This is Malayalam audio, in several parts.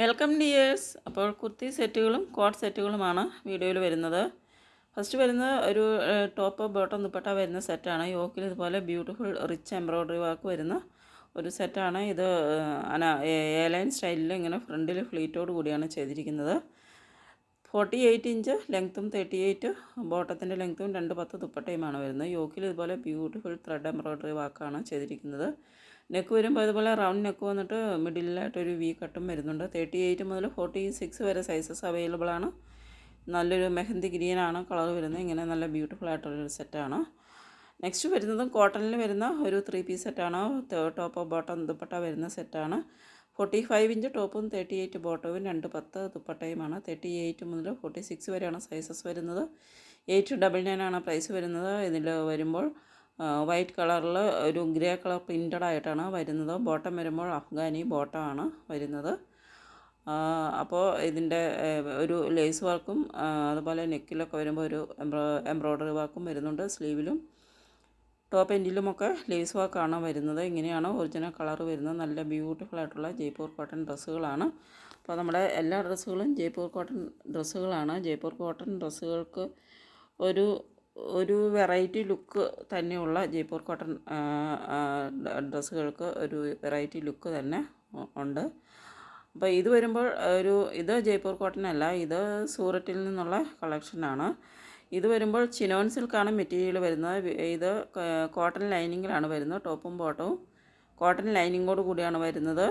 വെൽക്കം ഡിയേഴ്സ് അപ്പോൾ കുർത്തി സെറ്റുകളും കോട്ട് സെറ്റുകളുമാണ് വീഡിയോയിൽ വരുന്നത്. ഫസ്റ്റ് വരുന്ന ഒരു ടോപ്പ് ബോട്ടം ദുപ്പട്ട വരുന്ന സെറ്റാണ്. യോക്കിൽ ഇതുപോലെ ബ്യൂട്ടിഫുൾ റിച്ച് എംബ്രോയ്ഡറി വർക്ക് വരുന്ന ഒരു സെറ്റാണ്. ഇത് അന എയർലൈൻ സ്റ്റൈലിൽ ഇങ്ങനെ ഫ്രണ്ടിൽ ഫ്ലീറ്റോട് കൂടിയാണ് ചെയ്തിരിക്കുന്നത്. ഫോർട്ടി എയ്റ്റ് ഇഞ്ച് ലെങ്ത്തും തേർട്ടി എയ്റ്റ് ബോട്ടത്തിന്റെ ലെങ്ത്തും രണ്ട് പത്ത് ദുപ്പട്ടയുമാണ് വരുന്നത്. യോക്കിൽ ഇതുപോലെ ബ്യൂട്ടിഫുൾ ത്രെഡ് എംബ്രോയ്ഡറി വർക്കാണ് ചെയ്തിരിക്കുന്നത്. നെക്ക് വരുമ്പോൾ അതുപോലെ റൗണ്ട് നെക്ക് വന്നിട്ട് മിഡിലായിട്ടൊരു വി കട്ടും വരുന്നുണ്ട്. തേർട്ടി എയ്റ്റ് മുതൽ ഫോർട്ടി സിക്സ് വരെ സൈസസ് അവൈലബിൾ ആണ്. നല്ലൊരു മെഹന്തി ഗ്രീനാണ് കളർ വരുന്നത്. ഇങ്ങനെ നല്ല ബ്യൂട്ടിഫുൾ ആയിട്ടുള്ളൊരു സെറ്റാണ് നെക്സ്റ്റ് വരുന്നത് കോട്ടണിൽ വരുന്ന ഒരു ത്രീ പീസ് സെറ്റാണ് ടോപ്പ് ബോട്ടം ദുപ്പട്ട വരുന്ന സെറ്റാണ് ഫോർട്ടി ഫൈവ് ഇഞ്ച് ടോപ്പും തേർട്ടി എയ്റ്റ് ബോട്ടവും രണ്ട് പത്ത് ദുപ്പട്ടയുമാണ് തേർട്ടി എയ്റ്റ് മുതൽ ഫോർട്ടി സിക്സ് വരെയാണ് സൈസസ് വരുന്നത്. എയ്റ്റ് ഡബിൾ നയൻ ആണ് പ്രൈസ് വരുന്നത്. ഇതിൽ വരുമ്പോൾ വൈറ്റ് കളറിൽ ഒരു ഗ്രേ കളർ പ്രിന്റഡ് ആയിട്ടാണ് വരുന്നത്. ബോട്ടം വരുമ്പോൾ അഫ്ഗാനി ബോട്ടമാണ് വരുന്നത്. അപ്പോൾ ഇതിന്റെ ഒരു ലേസ് വർക്കും അതുപോലെ നെക്കിലൊക്കെ വരുമ്പോൾ ഒരു എംബ്രോ എംബ്രോയ്ഡറി വർക്കും വരുന്നുണ്ട് സ്ലീവിലും. ടോപ്പ് എൻഡിലുമൊക്കെ ലേസ് വർക്കാണ് വരുന്നത്. ഇങ്ങനെയാണ് ഒറിജിനൽ കളർ വരുന്നത്. നല്ല ബ്യൂട്ടിഫുൾ ആയിട്ടുള്ള ജയ്പൂർ കോട്ടൺ ഡ്രസ്സുകളാണ്. അപ്പോൾ നമ്മുടെ എല്ലാ ഡ്രസ്സുകളും ജയ്പൂർ കോട്ടൺ ഡ്രസ്സുകളാണ്. ജയ്പൂർ കോട്ടൺ ഡ്രസ്സുകൾക്ക് ഒരു ഒരു വെറൈറ്റി ലുക്ക് തന്നെയുള്ള ജയ്പൂർ കോട്ടൺ ഡ്രസ്സുകൾക്ക് ഒരു വെറൈറ്റി ലുക്ക് തന്നെ ഉണ്ട്. അപ്പോൾ ഇത് വരുമ്പോൾ ഒരു ഇത് ജയ്പൂർ കോട്ടൺ അല്ല ഇത് സൂററ്റിൽ നിന്നുള്ള കളക്ഷനാണ് ഇത് വരുമ്പോൾ ചിനോൻ സിൽക്കാണ് മെറ്റീരിയൽ വരുന്നത്. ഇത് കോട്ടൺ ലൈനിങ്ങിലാണ് വരുന്നത് ടോപ്പും ബോട്ടവും. കോട്ടൺ ലൈനിങ്ങോട് കൂടിയാണ് വരുന്നത്.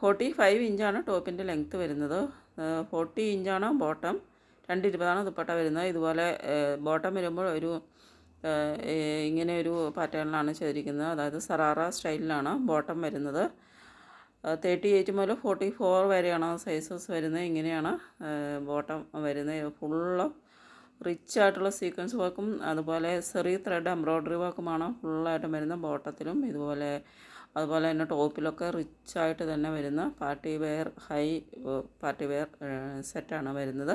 ഫോർട്ടി ഫൈവ് ഇഞ്ചാണ് ടോപ്പിന്റെ ലെങ്ത്ത് വരുന്നത്. ഫോർട്ടി ഇഞ്ചാണ് ബോട്ടം. രണ്ട് ഇരുപതാണ് ദുപ്പട്ട വരുന്നത്. ഇതുപോലെ ബോട്ടം വരുമ്പോൾ ഒരു ഇങ്ങനെ ഒരു പാറ്റേണിലാണ് ചെയ്തിരിക്കുന്നത്. അതായത് സറാറ സ്റ്റൈലിലാണ് ബോട്ടം വരുന്നത്. തേർട്ടി എയ്റ്റ് മുതൽ ഫോർട്ടി ഫോർ വരെയാണ് സൈസസ് വരുന്നത്. ഇങ്ങനെയാണ് ബോട്ടം വരുന്നത്. ഫുള്ള് റിച്ച് ആയിട്ടുള്ള സീക്വൻസ് വർക്കും അതുപോലെ സെറി ത്രെഡ് എംബ്രോയ്ഡറി വർക്കുമാണ് ഫുള്ളായിട്ടും വരുന്ന ബോട്ടത്തിലും. ഇതുപോലെ അതുപോലെ തന്നെ ടോപ്പിലൊക്കെ റിച്ച് ആയിട്ട് തന്നെ വരുന്ന party wear high party wear സെറ്റാണ് വരുന്നത്.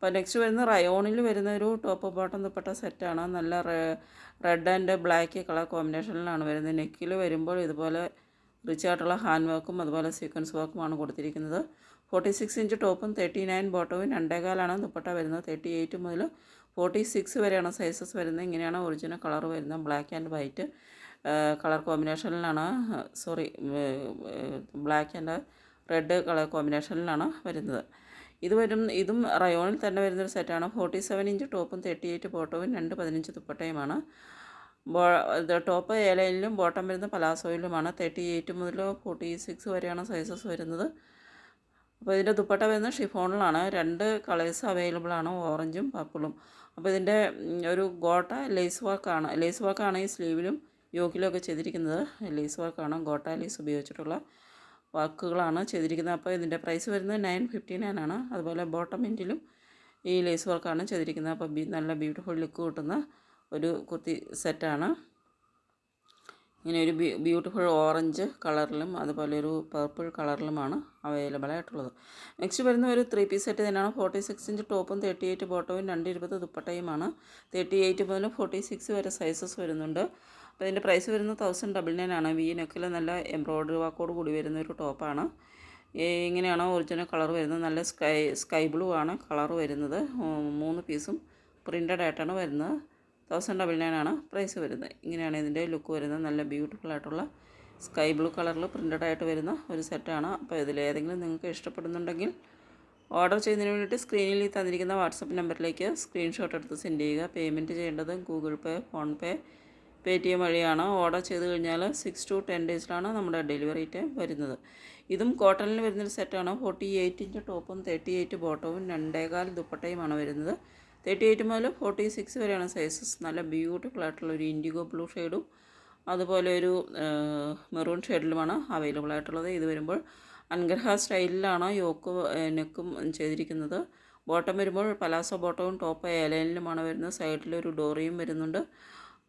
അപ്പോൾ നെക്സ്റ്റ് വരുന്ന റയോണിൽ വരുന്ന ഒരു ടോപ്പ് ബോട്ടം ദുപ്പട്ട സെറ്റാണ് നല്ല റെഡ് ആൻഡ് ബ്ലാക്ക് കളർ കോമ്പിനേഷനിലാണ് വരുന്നത്. നെക്കിൽ വരുമ്പോൾ ഇതുപോലെ റിച്ച് ആയിട്ടുള്ള ഹാൻഡ് വർക്കും അതുപോലെ സീക്വൻസ് വർക്കുമാണ് കൊടുത്തിരിക്കുന്നത്. ഫോർട്ടി സിക്സ് ഇഞ്ച് ടോപ്പും തേർട്ടി നയൻ ബോട്ടവും രണ്ടേകാലാണ് ദുപ്പട്ട വരുന്നത്. തേർട്ടി എയ്റ്റ് മുതൽ ഫോർട്ടി സിക്സ് വരെയാണ് സൈസസ് വരുന്നത്. ഇങ്ങനെയാണ് ഒറിജിനൽ കളർ വരുന്നത്. Black and white colour കോമ്പിനേഷനിലാണ് sorry black and red colour കോമ്പിനേഷനിലാണ് വരുന്നത്. ഇത് വരും ഇതും റയോണിൽ തന്നെ വരുന്നൊരു സെറ്റാണ് ഫോർട്ടി സെവൻ ഇഞ്ച് ടോപ്പും തേർട്ടി എയ്റ്റ് ബോട്ടവും രണ്ട് പതിനഞ്ച് ദുപ്പട്ടയുമാണ്. ബോ ടോപ്പ് ഏലയിലും ബോട്ടം വരുന്ന പലാസോയിലുമാണ്. തേർട്ടി എയ്റ്റ് മുതൽ ഫോർട്ടി സിക്സ് വരെയാണ് സൈസസ് വരുന്നത്. അപ്പോൾ ഇതിന്റെ ദുപ്പട്ട വരുന്നത് ഷിഫോണിലാണ് രണ്ട് കളേഴ്സ് അവൈലബിൾ ആണ്. ഓറഞ്ചും പർപ്പിളും അപ്പോൾ ഇതിന്റെ ഒരു ഗോട്ട ലേസ് വർക്കാണ് ലേസ് വർക്കാണ് ഈ സ്ലീവിലും യോക്കിലും ഒക്കെ ചെയ്തിരിക്കുന്നത്. ലേസ് വർക്കാണ് ഗോട്ട ലേസ് ഉപയോഗിച്ചിട്ടുള്ള വർക്കുകളാണ് ചെയ്തിരിക്കുന്നത്. അപ്പോൾ ഇതിന്റെ പ്രൈസ് വരുന്നത് നയൻ ഫിഫ്റ്റി നയൻ ആണ്. അതുപോലെ ബോട്ടം എൻഡിലും ഈ ലേസ് വർക്കാണ് ചെയ്തിരിക്കുന്നത്. അപ്പോൾ നല്ല ബ്യൂട്ടിഫുൾ ലുക്ക് കിട്ടുന്ന ഒരു കുർത്തി സെറ്റാണ് ഇങ്ങനെ ഒരു ബ്യൂട്ടിഫുൾ ഓറഞ്ച് കളറിലും അതുപോലെ ഒരു പർപ്പിൾ കളറിലുമാണ് അവൈലബിൾ ആയിട്ടുള്ളത്. നെക്സ്റ്റ് വരുന്ന ഒരു ത്രീ പീസ് സെറ്റ് തന്നെയാണ്. ഫോർട്ടി സിക്സ് ഇഞ്ച് ടോപ്പും തേർട്ടി എയ്റ്റ് ബോട്ടവും രണ്ട് ഇരുപത് ദുപ്പട്ടയുമാണ് തേർട്ടി എയ്റ്റ് മുതൽ ഫോർട്ടി സിക്സ് വരെ സൈസസ് വരുന്നുണ്ട്. അപ്പോൾ ഇതിന്റെ പ്രൈസ് വരുന്നത് തൗസൻഡ് ഡബിൾ നയൻ ആണ്. വി നെക്കിൽ നല്ല എംബ്രോയ്ഡറി വാക്കോട് കൂടി വരുന്ന ഒരു ടോപ്പാണ് ഇങ്ങനെയാണ് ഒറിജിനൽ കളർ വരുന്നത്? നല്ല സ്കൈ സ്കൈ ബ്ലൂ ആണ് കളർ വരുന്നത്. മൂന്ന് പീസും പ്രിന്റഡ് ആയിട്ടാണ് വരുന്നത്. തൗസൻഡ് ഡബിൾ നയൻ ആണ് പ്രൈസ് വരുന്നത്. ഇങ്ങനെയാണ് ഇതിന്റെ ലുക്ക് വരുന്നത്. നല്ല ബ്യൂട്ടിഫുൾ ആയിട്ടുള്ള സ്കൈ ബ്ലൂ കളറിൽ പ്രിന്റഡ് ആയിട്ട് വരുന്ന ഒരു സെറ്റാണ് അപ്പോൾ ഇതിൽ ഏതെങ്കിലും നിങ്ങൾക്ക് ഇഷ്ടപ്പെടുന്നുണ്ടെങ്കിൽ ഓർഡർ ചെയ്യുന്നതിന് വേണ്ടിയിട്ട് സ്ക്രീനിൽ തന്നിരിക്കുന്ന വാട്സപ്പ് നമ്പറിലേക്ക് സ്ക്രീൻഷോട്ട് എടുത്ത് സെൻഡ് ചെയ്യുക. പേയ്മെന്റ് ചെയ്യേണ്ടത് ഗൂഗിൾ പേ ഫോൺപേ പേ ടി എം വഴിയാണ് ഓർഡർ ചെയ്ത് കഴിഞ്ഞാൽ സിക്സ് ടു ടെൻ ഡേയ്സിലാണ് നമ്മുടെ ഡെലിവറി ടൈം വരുന്നത്. ഇതും കോട്ടണിൽ വരുന്നൊരു സെറ്റാണ് ഫോർട്ടി എയ്റ്റ് ഇഞ്ച് ടോപ്പും തേർട്ടി എയ്റ്റ് ബോട്ടവും രണ്ടേകാൽ ദുപ്പട്ടയുമാണ് വരുന്നത്. തേർട്ടി എയ്റ്റ് മുതൽ ഫോർട്ടി സിക്സ് വരെയാണ് സൈസസ് നല്ല ബ്യൂട്ടിഫുൾ ആയിട്ടുള്ള ഒരു ഇൻഡിഗോ ബ്ലൂ ഷെയ്ഡും അതുപോലെ ഒരു മെറൂൺ ഷെയ്ഡിലുമാണ് അവൈലബിൾ ആയിട്ടുള്ളത്. ഇത് വരുമ്പോൾ അൻഗ്രഹ സ്റ്റൈലിലാണ് യോക്ക് നെക്കും ചെയ്തിരിക്കുന്നത്. ബോട്ടം വരുമ്പോൾ പലാസോ ബോട്ടവും ടോപ്പ് ഏലൈനിലുമാണ് വരുന്നത്. സൈഡിലൊരു ഡോറിയും വരുന്നുണ്ട്.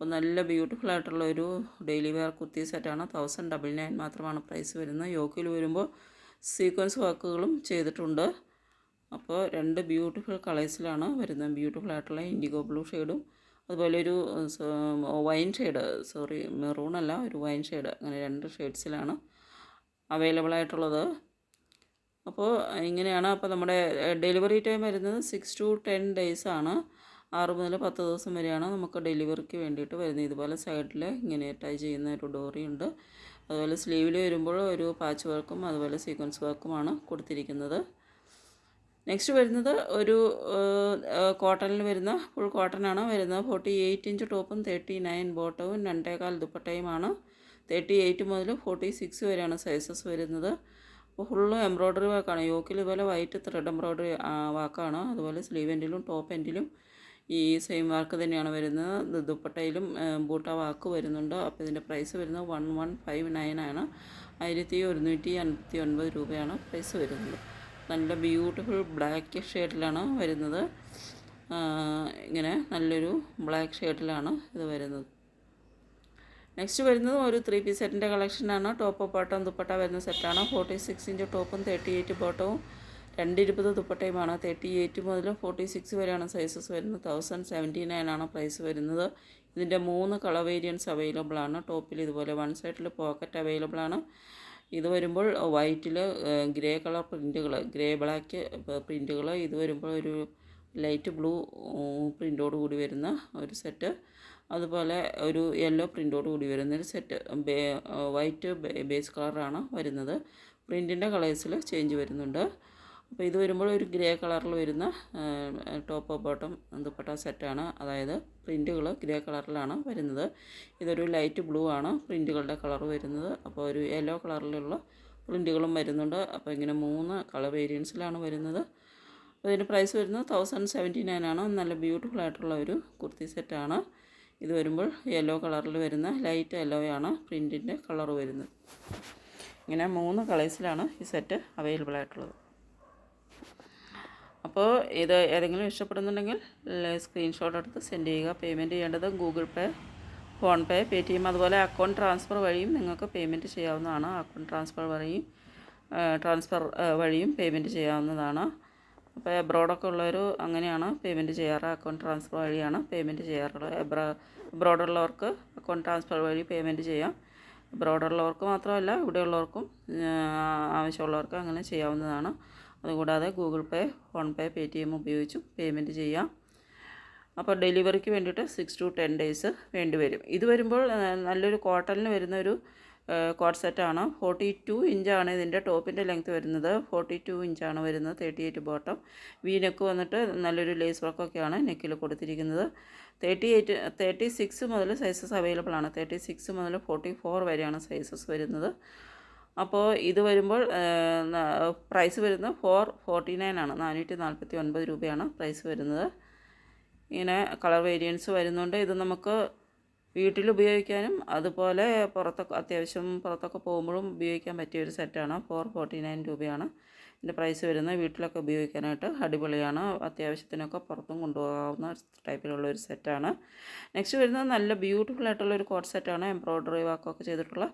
അപ്പോൾ നല്ല ബ്യൂട്ടിഫുൾ ആയിട്ടുള്ള ഒരു ഡെയിലി വെയർ കുർത്തി സെറ്റാണ് തൗസൻഡ് ഡബിൾ നയൻ മാത്രമാണ് പ്രൈസ് വരുന്നത്. യോക്കിൽ വരുമ്പോൾ സീക്വൻസ് വർക്കുകളും ചെയ്തിട്ടുണ്ട്. അപ്പോൾ രണ്ട് ബ്യൂട്ടിഫുൾ കളേഴ്സിലാണ് വരുന്നത്. ബ്യൂട്ടിഫുൾ ആയിട്ടുള്ള ഇൻഡിഗോ ബ്ലൂ ഷെയ്ഡും അതുപോലെ ഒരു വൈൻ ഷെയ്ഡ് സോറി മെറൂൺ അല്ല ഒരു വൈൻ ഷെയ്ഡ് അങ്ങനെ രണ്ട് ഷെയ്ഡ്സിലാണ് അവൈലബിൾ ആയിട്ടുള്ളത്. അപ്പോൾ ഇങ്ങനെയാണ്. അപ്പോൾ നമ്മുടെ ഡെലിവറി ടൈം വരുന്നത് സിക്സ് ടു ടെൻ ഡേയ്സ് ആണ്. ആറ് മുതൽ പത്ത് ദിവസം വരെയാണ് നമുക്ക് ഡെലിവറിക്ക് വേണ്ടിയിട്ട് വരുന്നത്. ഇതുപോലെ സൈഡിൽ ഇങ്ങനെ ടൈ ചെയ്യുന്ന ഒരു ഡോറി ഉണ്ട്. അതുപോലെ സ്ലീവിൽ വരുമ്പോൾ ഒരു പാച്ച് വർക്കും അതുപോലെ സീക്വൻസ് വർക്കുമാണ് കൊടുത്തിരിക്കുന്നത്. നെക്സ്റ്റ് വരുന്നത് ഒരു കോട്ടണിൽ വരുന്ന ഫുൾ കോട്ടണാണ് വരുന്നത് ഫോർട്ടി എയ്റ്റ് ഇഞ്ച് ടോപ്പും തേർട്ടി നയൻ ബോട്ടവും രണ്ടേകാൽ ദുപ്പട്ടയുമാണ് തേർട്ടി എയ്റ്റ് മുതൽ ഫോർട്ടി സിക്സ് വരെയാണ് സൈസസ് വരുന്നത്. അപ്പോൾ ഫുള്ള് എംബ്രോയ്ഡറി വർക്കാണ് യോക്കിൽ ഇതുപോലെ വൈറ്റ് ത്രെഡ് എംബ്രോയ്ഡറി വാക്കാണ് അതുപോലെ സ്ലീവ് എൻഡിലും ടോപ്പ് എൻഡിലും ഈ സെയിം വർക്ക് തന്നെയാണ് വരുന്നത്. ദുപ്പട്ടയിലും ബൂട്ട വാക്ക് വരുന്നുണ്ട്. അപ്പോൾ ഇതിന്റെ പ്രൈസ് വരുന്നത് വൺ വൺ ഫൈവ് നയൻ ആണ്. ആയിരത്തി ഒരുന്നൂറ്റി അൻപത്തി ഒൻപത് രൂപയാണ് പ്രൈസ് വരുന്നത്. നല്ല ബ്യൂട്ടിഫുൾ ബ്ലാക്ക് ഷെയ്ഡിലാണ് വരുന്നത്. ഇങ്ങനെ നല്ലൊരു ബ്ലാക്ക് ഷെയ്ഡിലാണ് ഇത് വരുന്നത്. നെക്സ്റ്റ് വരുന്നത് ഒരു ത്രീ പീസ് സെറ്റിന്റെ കളക്ഷനാണ് ടോപ്പ് ബോട്ടം ദുപ്പട്ട വരുന്ന സെറ്റാണ് ഫോർട്ടി സിക്സ് ഇഞ്ച് ടോപ്പും തേർട്ടി എയ്റ്റ് ബോട്ടവും രണ്ടിരുപത് ദുപ്പട്ടയുമാണ്. തേർട്ടി എയ്റ്റ് മുതൽ ഫോർട്ടി സിക്സ് വരെയാണ് സൈസസ് വരുന്നത്. തൗസൻഡ് സെവന്റി നയൻ ആണ് പ്രൈസ് വരുന്നത്. ഇതിന്റെ മൂന്ന് കളർ വേരിയൻസ് അവൈലബിൾ ആണ്. ടോപ്പിൽ ഇതുപോലെ വൺ സൈഡിൽ പോക്കറ്റ് അവൈലബിൾ ആണ്. ഇത് വരുമ്പോൾ വൈറ്റിൽ ഗ്രേ കളർ പ്രിന്റുകൾ ഗ്രേ ബ്ലാക്ക് പ്രിന്റുകൾ ഇത് വരുമ്പോൾ ഒരു ലൈറ്റ് ബ്ലൂ പ്രിന്റോട് കൂടി വരുന്ന ഒരു സെറ്റ് അതുപോലെ ഒരു യെല്ലോ പ്രിന്റോട് കൂടി വരുന്ന ഒരു സെറ്റ് വൈറ്റ് ബേസ് കളറാണ് വരുന്നത്. പ്രിന്റിന്റെ കളേഴ്സിൽ ചേഞ്ച് വരുന്നുണ്ട്. അപ്പോൾ ഇത് വരുമ്പോൾ ഒരു ഗ്രേ കളറിൽ വരുന്ന ടോപ്പ് ബോട്ടം ദുപ്പട്ട സെറ്റാണ് അതായത് പ്രിന്റുകൾ ഗ്രേ കളറിലാണ് വരുന്നത്. ഇതൊരു ലൈറ്റ് ബ്ലൂ ആണ്. പ്രിന്റുകളുടെ കളർ വരുന്നത്. അപ്പോൾ ഒരു യെല്ലോ കളറിലുള്ള പ്രിന്റുകളും വരുന്നുണ്ട്. അപ്പോൾ ഇങ്ങനെ മൂന്ന് കളർ വേരിയൻസിലാണ് വരുന്നത്. അപ്പോൾ ഇതിന്റെ പ്രൈസ് വരുന്നത് തൗസൻഡ് സെവന്റി നയൻ ആണ്. നല്ല ബ്യൂട്ടിഫുൾ ആയിട്ടുള്ള ഒരു കുർത്തി സെറ്റാണ് ഇത് വരുമ്പോൾ യെല്ലോ കളറിൽ വരുന്ന ലൈറ്റ് ആണ്. പ്രിന്റിന്റെ കളർ വരുന്നത്. ഇങ്ങനെ മൂന്ന് കളേഴ്സിലാണ് ഈ സെറ്റ് അവൈലബിൾ ആയിട്ടുള്ളത്. അപ്പോൾ ഇത് ഏതെങ്കിലും ഇഷ്ടപ്പെടുന്നുണ്ടെങ്കിൽ സ്ക്രീൻഷോട്ട് എടുത്ത് സെൻഡ് ചെയ്യുക. പേയ്മെന്റ് ചെയ്യേണ്ടത് ഗൂഗിൾ പേ ഫോൺപേ പേ ടി എം അതുപോലെ അക്കൗണ്ട് ട്രാൻസ്ഫർ വഴിയും നിങ്ങൾക്ക് പേയ്മെന്റ് ചെയ്യാവുന്നതാണ്. അക്കൗണ്ട് ട്രാൻസ്ഫർ വഴിയും ട്രാൻസ്ഫർ വഴിയും പേയ്മെന്റ് ചെയ്യാവുന്നതാണ്. അപ്പോൾ എബ്രോഡൊക്കെ ഉള്ളവർ അങ്ങനെയാണ് പേയ്മെന്റ് ചെയ്യാറ്. അക്കൗണ്ട് ട്രാൻസ്ഫർ വഴിയാണ് പേയ്മെന്റ് ചെയ്യാറുള്ളത്. എബ്രോ എബ്രോഡുള്ളവർക്ക് അക്കൗണ്ട് ട്രാൻസ്ഫർ വഴി പേയ്മെന്റ് ചെയ്യാം. എബ്രോഡുള്ളവർക്ക് മാത്രമല്ല ഇവിടെയുള്ളവർക്കും ആവശ്യമുള്ളവർക്ക് അങ്ങനെ ചെയ്യാവുന്നതാണ്. അതുകൂടാതെ ഗൂഗിൾ പേ ഫോൺപേ പേ ടി എം ഉപയോഗിച്ചും പേയ്മെന്റ് ചെയ്യാം. അപ്പോൾ ഡെലിവറിക്ക് വേണ്ടിയിട്ട് സിക്സ് ടു ടെൻ ഡേയ്സ് വേണ്ടി വരും. ഇത് വരുമ്പോൾ നല്ലൊരു കോട്ടണിന് വരുന്ന ഒരു കോട്ട് സെറ്റാണ്. ഫോർട്ടി ടു ഇഞ്ചാണ് ഇതിന്റെ ടോപ്പിന്റെ ലെങ്ത് വരുന്നത്. ഫോർട്ടി ടു ഇഞ്ചാണ് വരുന്നത് thirty eight bottom. V neck വന്നിട്ട് നല്ലൊരു ലേസ് വർക്കൊക്കെയാണ് നെക്കിൽ കൊടുത്തിരിക്കുന്നത്. തേർട്ടി എയ്റ്റ് തേർട്ടി സിക്സ് മുതൽ സൈസസ് അവൈലബിൾ ആണ് തേർട്ടി സിക്സ് മുതൽ ഫോർട്ടി ഫോർ വരെയാണ് സൈസസ് വരുന്നത്. അപ്പോൾ ഇത് വരുമ്പോൾ പ്രൈസ് വരുന്നത് ഫോർ ഫോർട്ടി നയൻ ആണ്. നാനൂറ്റി നാൽപ്പത്തി ഒൻപത് രൂപയാണ് പ്രൈസ് വരുന്നത്. ഇങ്ങനെ കളർ വേരിയൻസ് വരുന്നുണ്ട്. ഇത് നമുക്ക് വീട്ടിൽ ഉപയോഗിക്കാനും അതുപോലെ പുറത്തൊക്കെ അത്യാവശ്യം പുറത്തൊക്കെ പോകുമ്പോഴും ഉപയോഗിക്കാൻ പറ്റിയ ഒരു സെറ്റാണ് ഫോർ ഫോർട്ടി നയൻ രൂപയാണ് ഇതിന്റെ പ്രൈസ് വരുന്നത്. വീട്ടിലൊക്കെ ഉപയോഗിക്കാനായിട്ട് അടിപൊളിയാണ്. അത്യാവശ്യത്തിനൊക്കെ പുറത്തും കൊണ്ടുപോകാവുന്ന ടൈപ്പിലുള്ള ഒരു സെറ്റാണ് നെക്സ്റ്റ് വരുന്നത് നല്ല ബ്യൂട്ടിഫുൾ ആയിട്ടുള്ള ഒരു കോട്ട് സെറ്റാണ് എംബ്രോയ്ഡറി വർക്കൊക്കെ ചെയ്തിട്ടുള്ള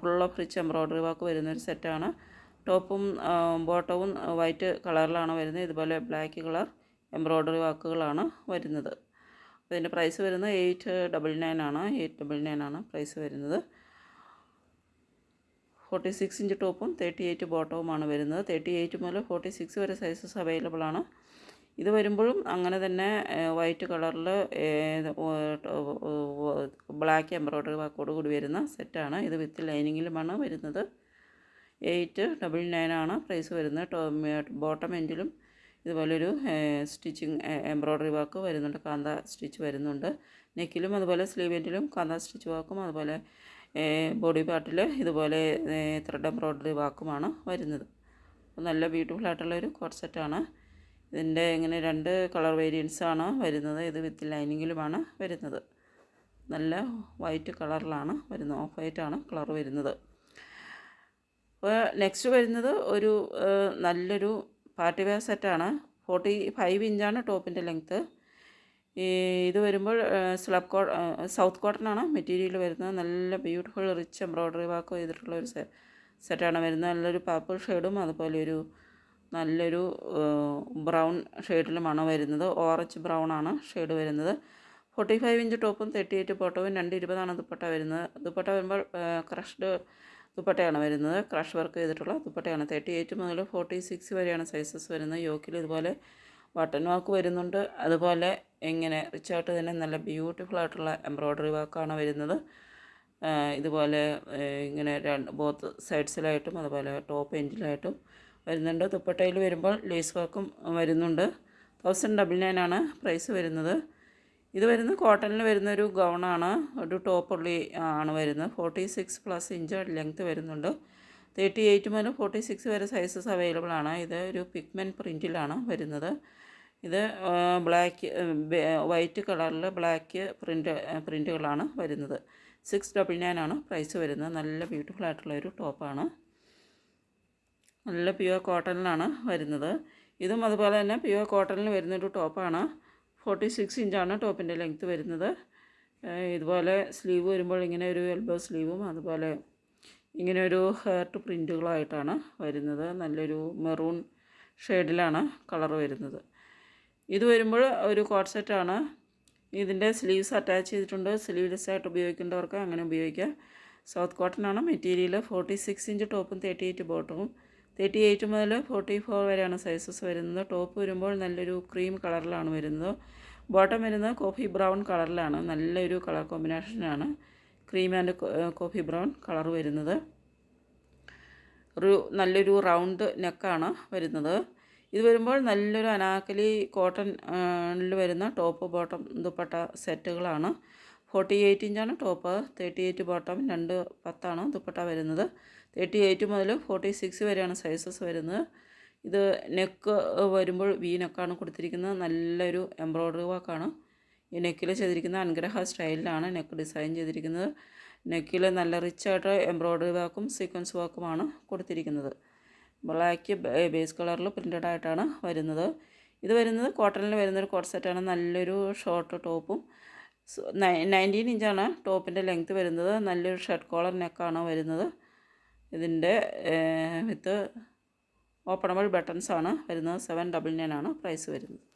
full of rich embroidery work വരുന്ന ഒരു സെറ്റാണ് ടോപ്പും ബോട്ടവും വൈറ്റ് കളറിലാണ് വരുന്നത്. ഇതുപോലെ ബ്ലാക്ക് കളർ എംബ്രോയ്ഡറി വർക്കുകളാണ് വരുന്നത്. അതിന്റെ പ്രൈസ് വരുന്നത് എയ്റ്റ് ഡബിൾ നയൻ ആണ്. എയ്റ്റ് ഡബിൾ നയൻ ആണ് പ്രൈസ് വരുന്നത്. ഫോർട്ടി സിക്സ് ഇഞ്ച് ടോപ്പും തേർട്ടി എയ്റ്റ് ബോട്ടവുമാണ് വരുന്നത്. തേർട്ടി എയ്റ്റ് മുതൽ ഫോർട്ടി സിക്സ് വരെ സൈസസ് അവൈലബിൾ ആണ്. ഇത് വരുമ്പോഴും അങ്ങനെ തന്നെ വൈറ്റ് കളറിൽ ബ്ലാക്ക് എംബ്രോയ്ഡറി വർക്കോട് കൂടി വരുന്ന സെറ്റാണ് ഇത് വിത്ത് ലൈനിങ്ങിലുമാണ് വരുന്നത്. എയ്റ്റ് ഡബിൾ നയൻ ആണ് പ്രൈസ് വരുന്നത്. ബോട്ടം എൻഡിലും ഇതുപോലൊരു സ്റ്റിച്ചിങ് എംബ്രോയ്ഡറി വർക്ക് വരുന്നുണ്ട്. കാന്ത സ്റ്റിച്ച് വരുന്നുണ്ട്. നെക്കിലും അതുപോലെ സ്ലീവ് എൻഡിലും കാന്ത സ്റ്റിച്ച് വർക്കും അതുപോലെ ബോഡി പാർട്ടിൽ ഇതുപോലെ ത്രെഡ് എംബ്രോയ്ഡറി വാക്കുമാണ് വരുന്നത്. നല്ല ബ്യൂട്ടിഫുൾ ആയിട്ടുള്ള ഒരു കോർസെറ്റാണ് സെറ്റാണ് ഇതിന്റെ ഇങ്ങനെ രണ്ട് കളർ വേരിയൻസ് ആണ് വരുന്നത്. ഇത് വിത്ത് ലൈനിങ്ങിലുമാണ് വരുന്നത്. നല്ല വൈറ്റ് കളറിലാണ് വരുന്നത് ഓഫ് വൈറ്റ് ആണ് കളർ വരുന്നത്. അപ്പോൾ നെക്സ്റ്റ് വരുന്നത് ഒരു നല്ലൊരു പാർട്ടി വെയർ സെറ്റാണ് ഫോർട്ടി ഫൈവ് ഇഞ്ചാണ് ടോപ്പിന്റെ ലെങ്ത്ത് ഇത് വരുമ്പോൾ സ്ലബ് കോ സൗത്ത് കോട്ടനാണ് മെറ്റീരിയൽ വരുന്നത്. നല്ല ബ്യൂട്ടിഫുൾ റിച്ച് എംബ്രോയ്ഡറി വർക്ക് ചെയ്തിട്ടുള്ള ഒരു സെറ്റാണ് വരുന്നത്. നല്ലൊരു പർപ്പിൾ ഷെയ്ഡും അതുപോലെ ഒരു നല്ലൊരു ബ്രൗൺ ഷെയ്ഡിലുമാണ് വരുന്നത്. ഓറഞ്ച് ബ്രൗൺ ആണ് ഷെയ്ഡ് വരുന്നത്. ഫോർട്ടി ഫൈവ് ഇഞ്ച് ടോപ്പും തേർട്ടി എയ്റ്റ് ബോട്ടവും രണ്ട് ഇരുപതാണ് ദുപ്പട്ട വരുന്നത്. ദുപ്പട്ട വരുമ്പോൾ ക്രഷ്ഡ് ദുപ്പട്ടയാണ് വരുന്നത്. ക്രഷ് വർക്ക് ചെയ്തിട്ടുള്ള ദുപ്പട്ടയാണ്. തേർട്ടി എയ്റ്റ് മുതൽ ഫോർട്ടി സിക്സ് വരെയാണ് സൈസസ് വരുന്നത്. യോക്കിൽ ഇതുപോലെ ബട്ടൺ വർക്ക് വരുന്നുണ്ട്. അതുപോലെ ഇങ്ങനെ റിച്ചായിട്ട് തന്നെ നല്ല ബ്യൂട്ടിഫുൾ ആയിട്ടുള്ള എംബ്രോയ്ഡറി വർക്കാണ് വരുന്നത്. ഇതുപോലെ ഇങ്ങനെ രണ്ട് ബോത്ത് സൈഡ്സിലായിട്ടും അതുപോലെ ടോപ്പ് എൻഡിലായിട്ടും വരുന്നുണ്ട്. ദുപ്പട്ടയിൽ വരുമ്പോൾ ലേസ് വർക്കും വരുന്നുണ്ട്. തൗസൻഡ് ഡബിൾ നയൻ ആണ് പ്രൈസ് വരുന്നത്. ഇത് വരുന്നത് കോട്ടണിൽ വരുന്ന ഒരു ഗൗണാണ് ഒരു ടോപ്പ് ഉള്ളി ആണ് വരുന്നത്. Forty six plus inch length വരുന്നുണ്ട്. തേർട്ടി എയ്റ്റ് മുതൽ ഫോർട്ടി സിക്സ് വരെ സൈസസ് അവൈലബിൾ ആണ്. ഇത് ഒരു പിഗ്മെന്റ് പ്രിന്റിലാണ് വരുന്നത്. ഇത് ബ്ലാക്ക് വൈറ്റ് കളറിൽ ബ്ലാക്ക് പ്രിന്റ് പ്രിന്റുകളാണ് വരുന്നത്. സിക്സ് ഡബിൾ നയൻ ആണ് പ്രൈസ് വരുന്നത്. നല്ല ബ്യൂട്ടിഫുൾ ആയിട്ടുള്ള ഒരു ടോപ്പാണ് നല്ല പ്യുവർ കോട്ടണിലാണ് വരുന്നത്. ഇതും അതുപോലെ തന്നെ പ്യുവർ കോട്ടണിൽ വരുന്നൊരു ടോപ്പാണ്. ഫോർട്ടി സിക്സ് ഇഞ്ചാണ് ടോപ്പിന്റെ ലെങ്ത്ത് വരുന്നത്. ഇതുപോലെ സ്ലീവ് വരുമ്പോൾ ഇങ്ങനെ ഒരു എൽബോ സ്ലീവും അതുപോലെ ഇങ്ങനെ ഒരു ഹേർട്ട് പ്രിന്റുകളായിട്ടാണ് വരുന്നത്. നല്ലൊരു മെറൂൺ ഷെയ്ഡിലാണ് കളർ വരുന്നത്. ഇത് വരുമ്പോൾ ഒരു കോട്ട് സെറ്റാണ് ഇതിന്റെ സ്ലീവ്സ് അറ്റാച്ച് ചെയ്തിട്ടുണ്ട്. സ്ലീവ്ലെസ് ആയിട്ട് ഉപയോഗിക്കേണ്ടവർക്ക് അങ്ങനെ ഉപയോഗിക്കാം. സൗത്ത് കോട്ടൺ ആണ്. മെറ്റീരിയൽ ഫോർട്ടി സിക്സ് ഇഞ്ച് ടോപ്പും തേർട്ടി എയ്റ്റ് ബോട്ടവും തേർട്ടി എയ്റ്റ് മുതൽ ഫോർട്ടി ഫോർ വരെയാണ് സൈസസ് വരുന്നത്. ടോപ്പ് വരുമ്പോൾ നല്ലൊരു ക്രീം കളറിലാണ് വരുന്നത്. ബോട്ടം വരുന്നത് കോഫി ബ്രൗൺ കളറിലാണ് നല്ലൊരു കളർ കോമ്പിനേഷനാണ് cream and coffee brown colour വരുന്നത്. ഒരു നല്ലൊരു റൗണ്ട് നെക്കാണ് വരുന്നത്. ഇത് വരുമ്പോൾ നല്ലൊരു അനാക്കലി കോട്ടൺ ിൽ വരുന്ന ടോപ്പ് ബോട്ടം ദുപ്പട്ട സെറ്റുകളാണ്. ഫോർട്ടി എയ്റ്റ് ഇഞ്ചാണ് ടോപ്പ് തേർട്ടി എയ്റ്റ് ബോട്ടം രണ്ട് പത്താണ് ദുപ്പട്ട വരുന്നത്. തേർട്ടി എയ്റ്റ് മുതൽ ഫോർട്ടി സിക്സ് വരെയാണ് സൈസസ് വരുന്നത്. ഇത് നെക്ക് വരുമ്പോൾ വി നെക്കാണ് കൊടുത്തിരിക്കുന്നത്. നല്ലൊരു എംബ്രോയ്ഡറി വർക്കാണ്. ഈ നെക്കിൽ ചെയ്തിരിക്കുന്ന അനുഗ്രഹ സ്റ്റൈലിലാണ് നെക്ക് ഡിസൈൻ ചെയ്തിരിക്കുന്നത്. നെക്കിൽ നല്ല റിച്ചായിട്ട് എംബ്രോയ്ഡറി വർക്കും സീക്വൻസ് വർക്കുമാണ് കൊടുത്തിരിക്കുന്നത്. ബ്ലാക്ക് ബേസ് കളറിൽ പ്രിന്റഡ് ആയിട്ടാണ് വരുന്നത്. ഇത് വരുന്നത് കോട്ടണിൽ വരുന്നൊരു കോട്ട് സെറ്റാണ്. നല്ലൊരു ഷോർട്ട് ടോപ്പും. നയന്റീൻ ഇഞ്ചാണ് ടോപ്പിന്റെ ലെങ്ത്ത് വരുന്നത്. നല്ലൊരു ഷർട്ട് കോളർ നെക്കാണ് വരുന്നത്. ഇതിന്റെ വിത്ത് ഓപ്പണബിൾ ബട്ടൺസാണ് വരുന്നത് സെവൻ ഡബിൾ നയൻ ആണ്. പ്രൈസ് വരുന്നത്.